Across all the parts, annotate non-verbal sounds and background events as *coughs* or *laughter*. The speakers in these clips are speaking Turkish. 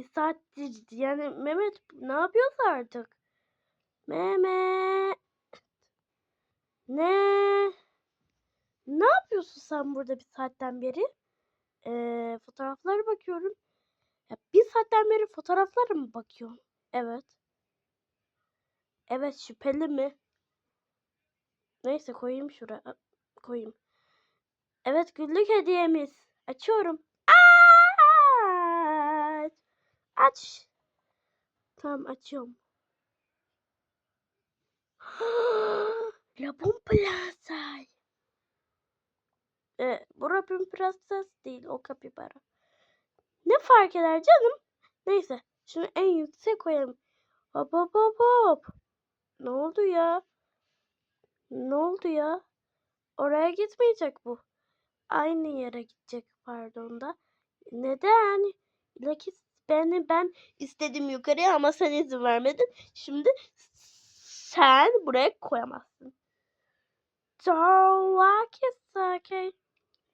Bir saattir yani Mehmet ne yapıyoruz artık? Mehmet. Ne? Ne yapıyorsun sen burada bir saatten beri? Ee, fotoğraflara bakıyorum. Ya bir saatten beri fotoğraflara mı bakıyorsun? Evet. Evet şüpheli mi? Neyse koyayım şuraya. Koyayım. Evet günlük hediyemiz. Açıyorum. Aç. Aç. Tamam açıyorum. *gasps* La Plaza. E, bu Robin Prenses değil o kapibara. Ne fark eder canım? Neyse şunu en yüksek koyalım. Hop hop hop hop. Ne oldu ya? Ne oldu ya? Oraya gitmeyecek bu. Aynı yere gidecek pardon da. Neden? Lucky beni ben istedim yukarıya ama sen izin vermedin. Şimdi sen buraya koyamazsın. Lucky Lucky.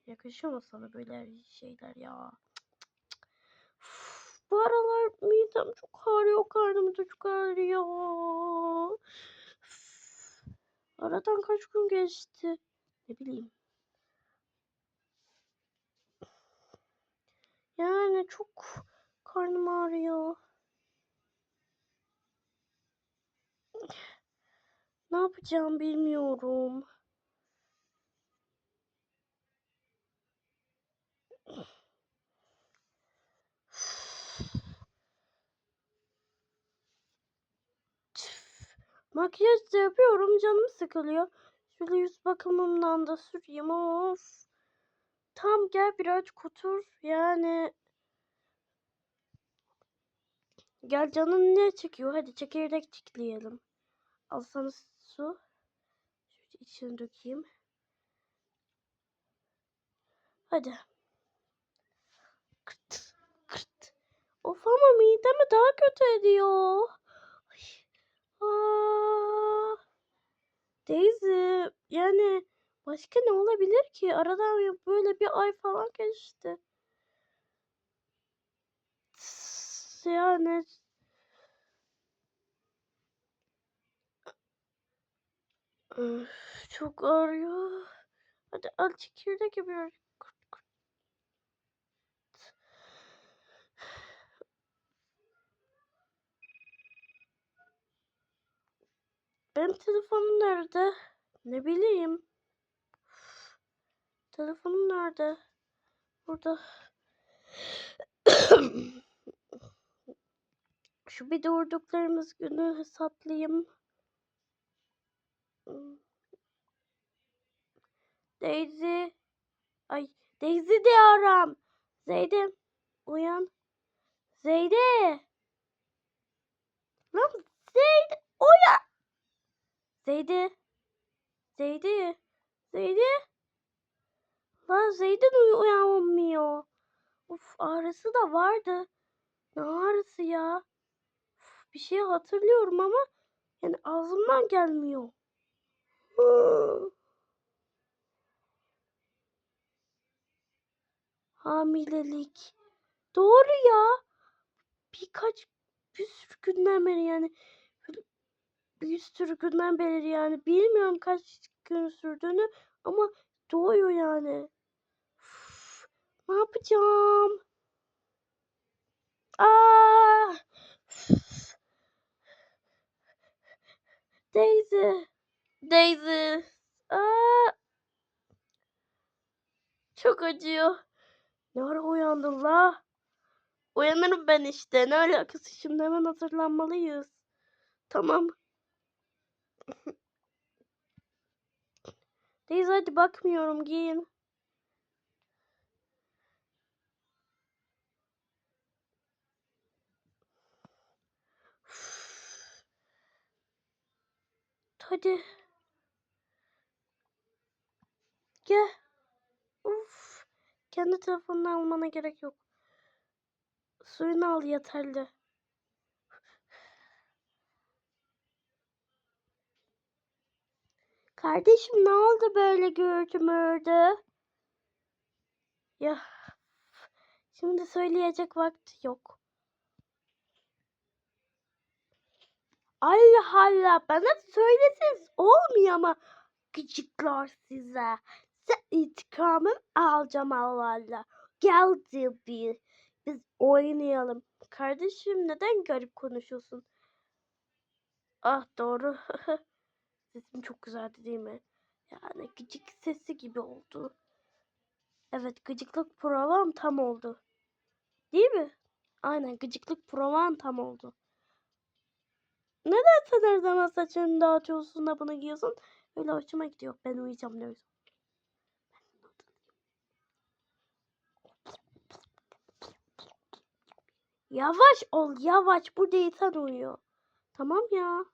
Yakışıyor mu sana böyle şeyler ya? Bu aralar midem çok ağrıyor, karnım da çok ağrıyor. Aradan kaç gün geçti? Ne bileyim. Yani çok karnım ağrıyor. Ne yapacağım bilmiyorum. Makyaj da yapıyorum canım sıkılıyor. Şöyle yüz bakımımdan da süreyim of. Tam gel biraz kutur yani. Gel canın ne çekiyor? Hadi çekirdek çikleyelim. Al sana su. Şöyle içine dökeyim. Hadi. Kırt, kırt. Of ama midemi daha kötü ediyor. Ay. Yani başka ne olabilir ki? Aradan böyle bir ay falan geçti. Öf, çok ağrıyor. Hadi al çekirdek. Kırt, kırt. Benim telefonum nerede? Ne bileyim. Telefonum nerede? Burada. *clears throat* Şu bir doğurduklarımız günü hesaplayayım. Hmm. Daisy. Ay Daisy diyorum. Zeyde. Uyan. Zeyde. Lan Zeyde. Uyan. Zeyde. Zeyde. Zeyde. Lan Zeyde de uyanmıyor. Uf ağrısı da vardı. Ne ağrısı ya? Uf, bir şey hatırlıyorum ama yani ağzımdan gelmiyor. Hamilelik. Doğru ya. Birkaç bir sürü günden beri yani bir sürü günden beri yani bilmiyorum kaç gün sürdüğünü ama doğuyor yani. Uf, ne yapacağım? Aa! Daisy. Daisy. Aa! Çok acıyor. Ne ara uyandın la? Uyanırım ben işte. Ne alakası şimdi hemen hazırlanmalıyız. Tamam. *laughs* Daisy hadi bakmıyorum giyin. Hadi. Gel. Uf. Kendi telefonunu almana gerek yok. Suyunu al yeterli. Kardeşim ne oldu böyle gördüm orada? Ya Şimdi söyleyecek vakti yok. Allah Allah bana söyleseniz olmuyor ama gıcıklar size. Size intikamım alacağım Allah. Geldi bir. Biz oynayalım. Kardeşim neden garip konuşuyorsun? Ah doğru. *laughs* Sesim çok güzeldi değil mi? Yani gıcık sesi gibi oldu. Evet gıcıklık provam tam oldu. Değil mi? Aynen gıcıklık provam tam oldu. Neden sen her zaman saçını dağıtıyorsun da bunu giyiyorsun? Öyle hoşuma gidiyor. Ben uyuyacağım ne Yavaş ol yavaş. Burada insan uyuyor. Tamam ya.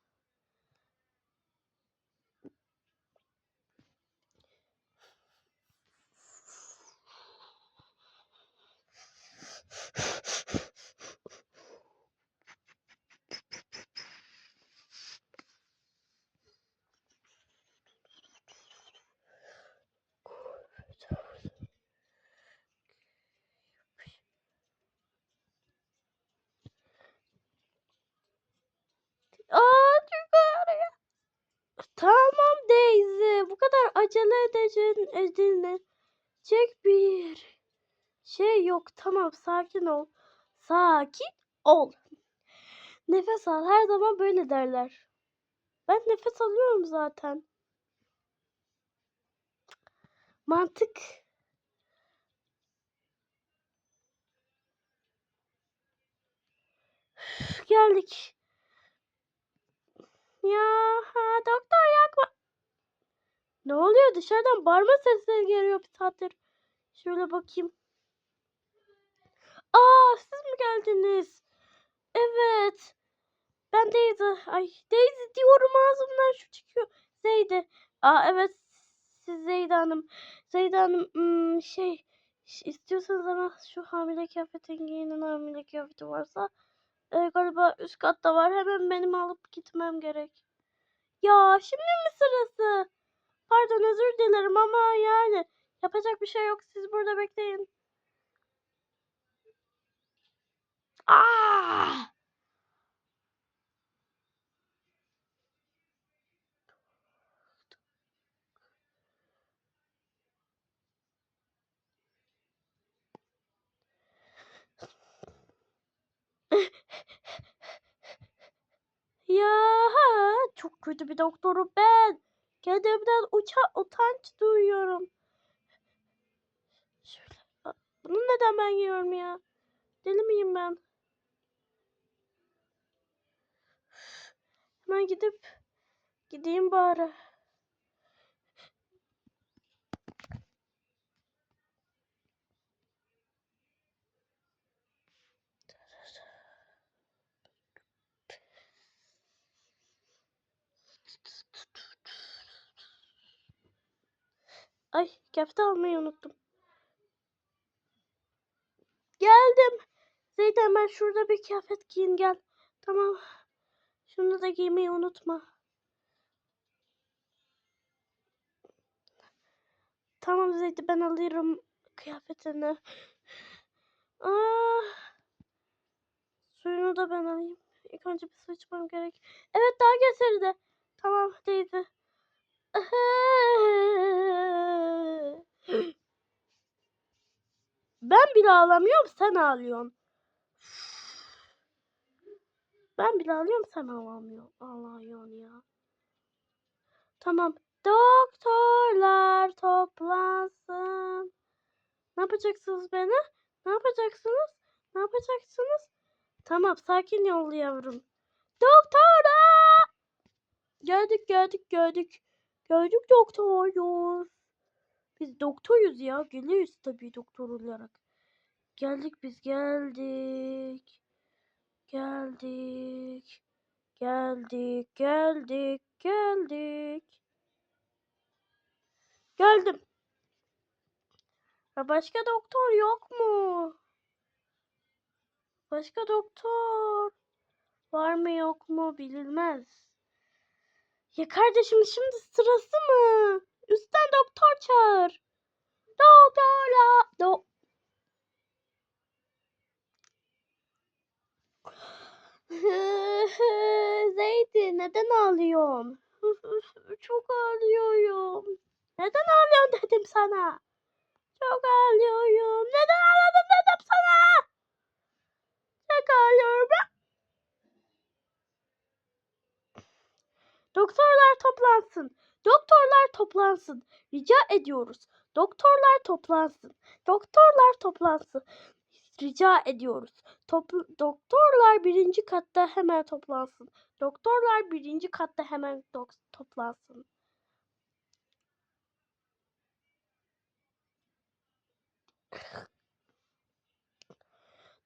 Aa çok ağrıyor. Tamam Daisy. Acele edeceğin edilme. Çek bir şey yok. Tamam sakin ol. Sakin ol. Nefes al. Her zaman böyle derler. Ben nefes alıyorum zaten. Mantık. Üf, Geldik. Ya ha, doktor yakma. Ne oluyor? Dışarıdan bağırma sesleri geliyor bir. Şöyle bakayım. Aa siz mi geldiniz? Evet. Ben Daisy. Ay Daisy diyorum ağzımdan şu çıkıyor. Zeyde. Aa evet. Siz Zeyde Hanım. Zeyde Hanım hmm, şey istiyorsanız ama şu hamile kıyafetin giyinin hamile kıyafeti varsa e, galiba üst katta var. Hemen benim alıp gitmem gerek. Ya şimdi mi sırası? Pardon özür dilerim ama yani yapacak bir şey yok. Siz burada bekleyin. Aa! *laughs* Ya çok kötü bir doktorum ben. Kendimden uça utanç duyuyorum. Şöyle. Bunu neden ben yiyorum ya? Deli miyim ben? Hemen gidip gideyim bari. Ay kefte almayı unuttum. Geldim. Zeydan ben şurada bir kıyafet giyin gel. Tamam. Şunu da giymeyi unutma. Tamam Zeydi ben alırım kıyafetini. Ah. Suyunu da ben alayım. İlk önce bir su içmem gerek. Evet daha getirdi. Tamam Daisy. *laughs* Ben bile ağlamıyorum sen ağlıyorsun. *sighs* Ben bile ağlıyorum sen ağlamıyorsun. Ağlıyorsun ya. Tamam. Doktorlar toplansın. Ne yapacaksınız beni? Ne yapacaksınız? Ne yapacaksınız? Tamam sakin ol yavrum. Doktora! Geldik geldik geldik. Geldik doktoruz. Biz doktoruz ya. Geliyoruz tabii doktor olarak. Geldik biz geldik. Geldik. Geldik geldik geldik. Geldim. Başka doktor yok mu? Başka doktor var mı yok mu bilinmez. Ya kardeşim şimdi sırası mı? Üstten doktor çağır. Doktorla. Do *laughs* Zeydi neden ağlıyorsun? *laughs* Çok ağlıyorum. Neden ağlıyorsun dedim sana. Çok ağlıyorum. Neden ağladın dedim sana. Çok ağlıyorum. Doktorlar toplansın. Doktorlar toplansın. Rica ediyoruz. Doktorlar toplansın. Doktorlar toplansın. Rica ediyoruz. Topl- doktorlar birinci katta hemen toplansın. Doktorlar birinci katta hemen toplansın.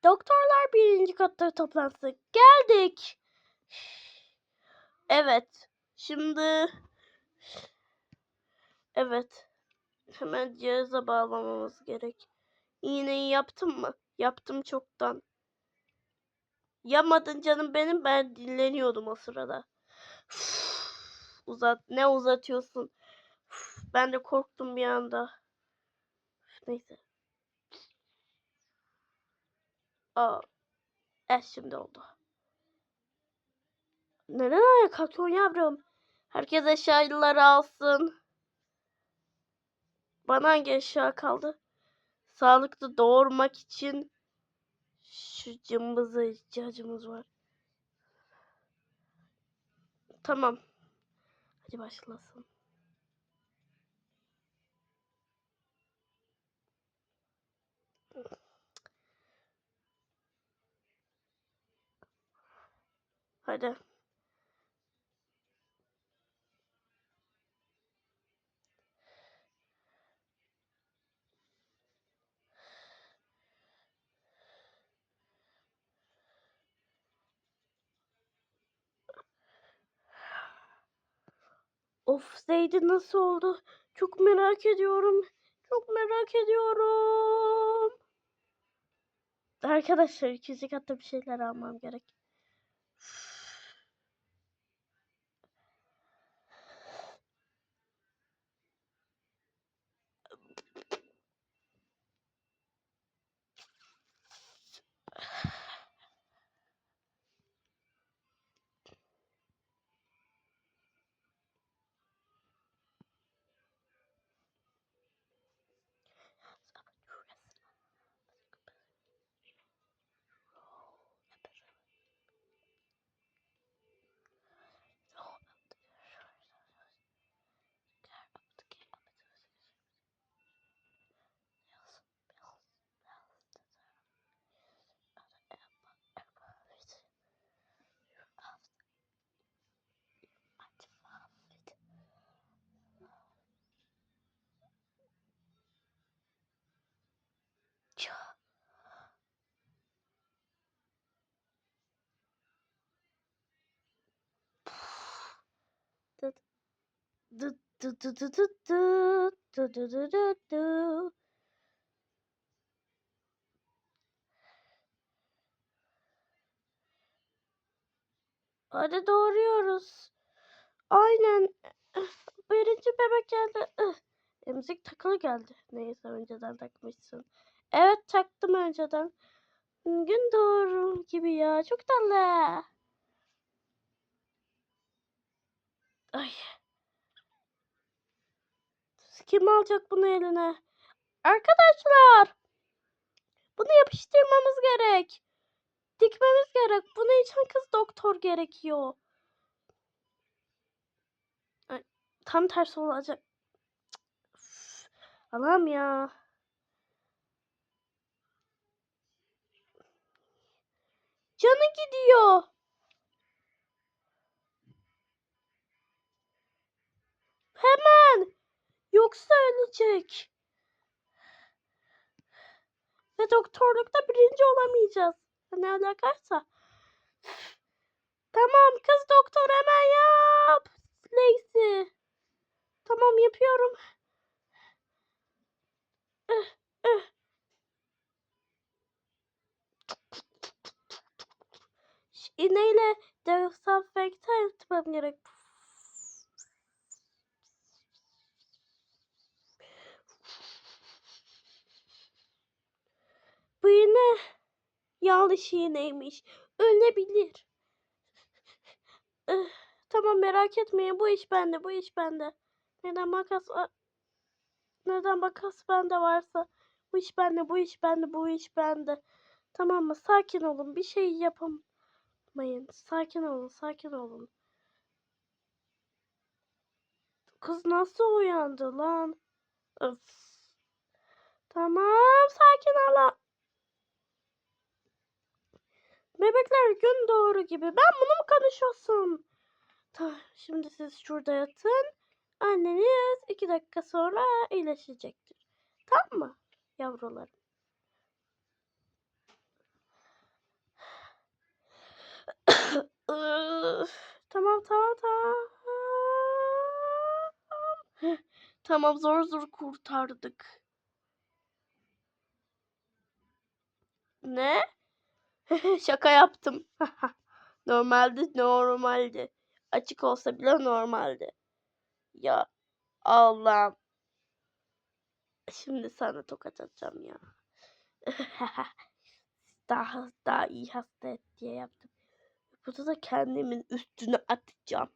Doktorlar birinci katta toplansın. Geldik. Evet. Şimdi evet. Hemen cihaza bağlamamız gerek. İğneyi yaptım mı? Yaptım çoktan. Yamadın canım benim. Ben dinleniyordum o sırada. Uzat. Ne uzatıyorsun? Ben de korktum bir anda. Neyse. Aa. Eh şimdi oldu. Neden ayağa kalkıyorsun yavrum? Herkes eşyaları alsın. Bana hangi eşya kaldı? Sağlıklı doğurmak için şu cımbıza ihtiyacımız var. Tamam. Hadi başlasın. Hadi. Of Zeydi nasıl oldu? Çok merak ediyorum. Çok merak ediyorum. Arkadaşlar ikinci katta bir şeyler almam gerek. Hadi doğruyoruz. Aynen. *laughs* Birinci bebek geldi. *sighs* Emzik takılı geldi. Neyse önceden takmışsın. Evet taktım önceden. Gün doğru gibi ya. Çok tatlı. Ay. Kim alacak bunu eline? Arkadaşlar. Bunu yapıştırmamız gerek. Dikmemiz gerek. Bunun için kız doktor gerekiyor. Ay, tam tersi olacak. Üf, Allah'ım ya. Canı gidiyor. Hemen. Yoksa ölecek. Ve doktorlukta birinci olamayacağız. Ne alakaysa. Tamam kız doktor hemen yap. Lacey. Tamam yapıyorum. İh. Ş- İğneyle dezenfekte etmem gerek. İğne yanlış iğneymiş. Ölebilir. Ih, Tamam merak etmeyin bu iş bende bu iş bende. Neden makas neden makas bende varsa bu iş bende bu iş bende bu iş bende. Tamam mı? Sakin olun bir şey yapamayın. Sakin olun sakin olun. Kız nasıl uyandı lan? Öf. Tamam sakin olun. Bebekler gün doğru gibi. Ben bunu mu konuşuyorsun? Tamam, şimdi siz şurada yatın. Anneniz iki dakika sonra iyileşecektir. Tamam mı yavrularım? *coughs* Tamam tamam tamam. *coughs* Tamam zor zor kurtardık. Ne? *laughs* Şaka yaptım. *laughs* Normalde normaldi. Açık olsa bile normaldi. Ya Allah'ım. Şimdi sana tokat atacağım ya. *laughs* daha daha iyi hasta et diye yaptım. Burada da kendimin üstüne atacağım.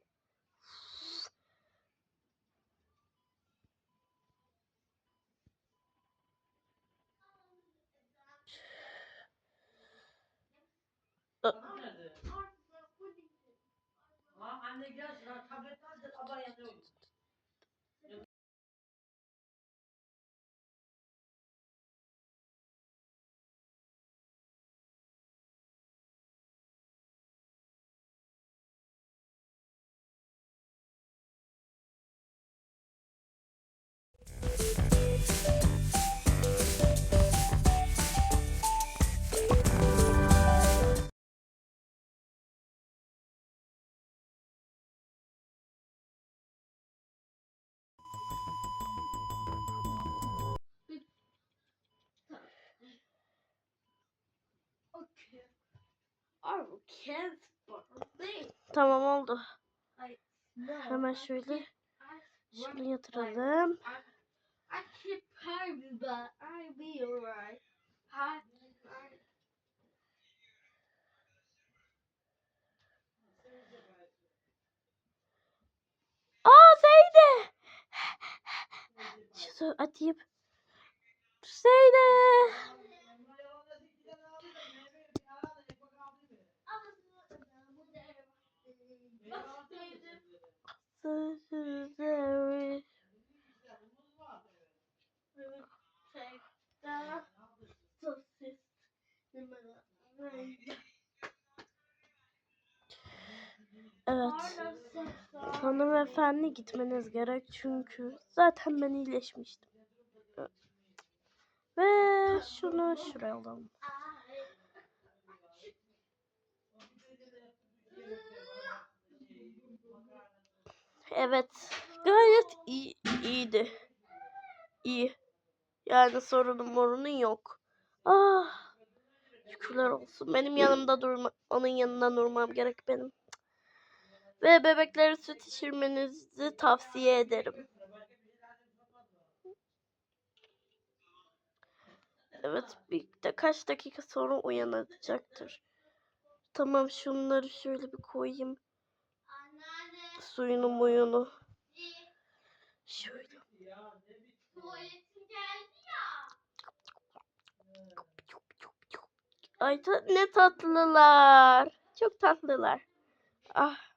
Anne gel şuna tablet al da aba Tamam oldu. Hemen şöyle can't- I şunu run yatıralım. Aa Zeyde. Şunu atayım. Zeyde. Evet. Hanımefendi gitmeniz gerek çünkü zaten ben iyileşmiştim. Ve şunu şuraya alalım. Evet. Gayet iyi, iyiydi. İyi. Yani sorunun morunun yok. Ah. Şükürler olsun. Benim yanımda durma, onun yanında durmam gerek benim. Ve bebeklere süt içirmenizi tavsiye ederim. Evet, bir de kaç dakika sonra uyanacaktır. Tamam, şunları şöyle bir koyayım. Suyunu muyunu. Şöyle. Ay ta- ne tatlılar. Çok tatlılar. Ah.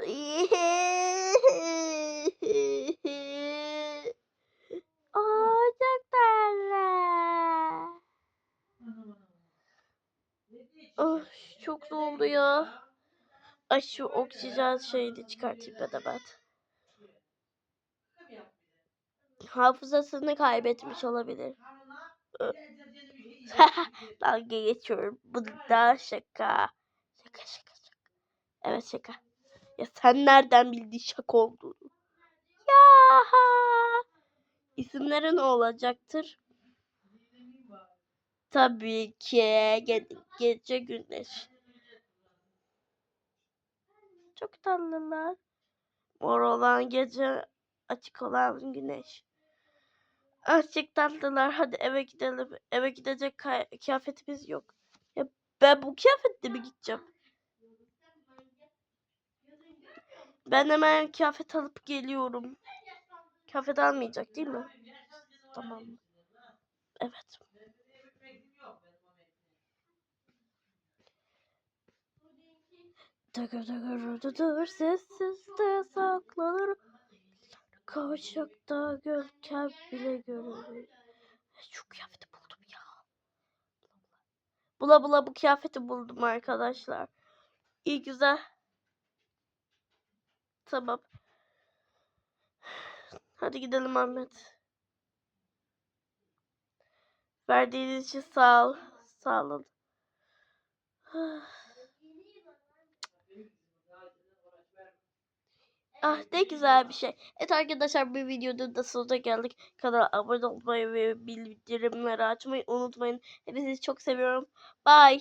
*laughs* Aa, çok tatlı. Ah, çok doldu ya. Ay şu oksijen şeyini çıkartayım ben de ben. Hafızasını kaybetmiş olabilir. *laughs* Dalga geçiyorum. Bu da şaka. Şaka şaka şaka. Evet şaka. Ya sen nereden bildin şaka olduğunu? Ya. İsimleri ne olacaktır? Tabii ki ge- gece güneş. Çok tatlılar. Mor olan gece, açık olan güneş. Ah çok tatlılar. Hadi eve gidelim. Eve gidecek kıyafetimiz yok. Ya ben bu kıyafetle mi gideceğim? Ben hemen kıyafet alıp geliyorum. Kıyafet almayacak değil mi? Tamam. Evet. Tıkır tıkır tıkır sessiz de saklanır. Kavşakta gölgen bile görülür. Şu kıyafeti buldum ya. Bula bula bu kıyafeti buldum arkadaşlar. İyi güzel. Tamam. Hadi gidelim Ahmet. Verdiğiniz için sağ ol. Sağ olun. Ah ne güzel bir şey. Evet arkadaşlar bir videoda da sonuna geldik. Kanala abone olmayı ve bildirimleri açmayı unutmayın. Hepinizi çok seviyorum. Bye.